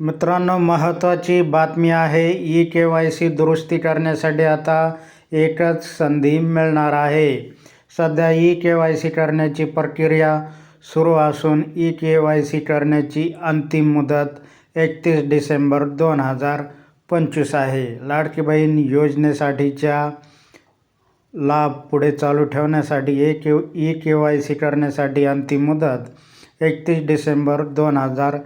मित्रांनो महत्त्वाची बातमी आहे ई के वाय सी दुरुस्ती करण्यासाठी आता एकच संधी मिळणार आहे. सध्या ई के वाय सी करण्याची प्रक्रिया सुरू असून ई के वाय सी करण्याची अंतिम मुदत एकतीस डिसेंबर दोन हजार पंचवीस आहे. लाडकी बहीण योजनेसाठीच्या लाभ पुढे चालू ठेवण्यासाठी A K E K Y C करण्यासाठी अंतिम मुदत एकतीस डिसेंबर दोन हजार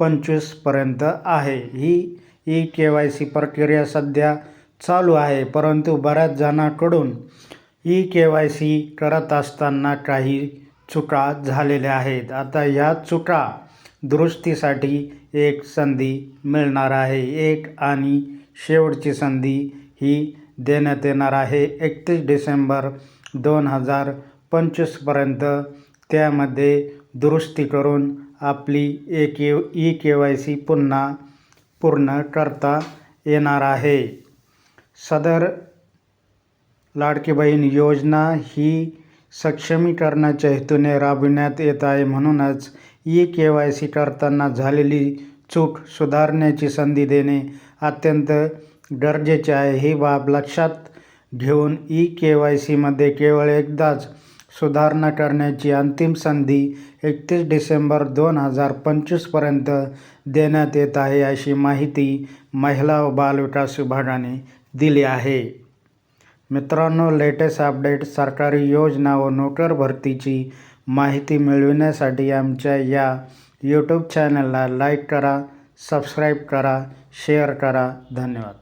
पंचवीसपर्यंत आहे. ही ई के वाय सी प्रक्रिया सध्या चालू आहे परंतु बऱ्याच जणांकडून ई के वाय सी करत असताना काही चुका झालेल्या आहेत. आता या चुका दुरुस्तीसाठी एक संधी मिळणार आहे. एक आणि शेवटची संधी ही देण्यात येणार आहे. एकतीस डिसेंबर दोन हजार पंचवीसपर्यंत त्यामध्ये दुरुस्ती करून आपली A K E K Y C पुन्हा पूर्ण करता येणार आहे. सदर लाडकी बहीण योजना ही सक्षमीकरणाच्या हेतूने राबविण्यात येत आहे म्हणूनच ई के वाय सी करताना झालेली चूक सुधारण्याची संधी देणे अत्यंत गरजेचे आहे. ही बाब लक्षात घेऊन ई के वाय सीमध्ये केवळ एकदाच सुधारणा करण्याची अंतिम संधी एकतीस डिसेंबर दोन हजार पंचवीसपर्यंत देण्यात येत आहे अशी माहिती महिला व बालविकास विभागाने दिली आहे. मित्रांनो लेटेस्ट अपडेट सरकारी योजना व नोकर भरतीची माहिती मिळविण्यासाठी आमच्या या यूट्यूब चॅनलला लाईक करा सबस्क्राईब करा शेअर करा. धन्यवाद.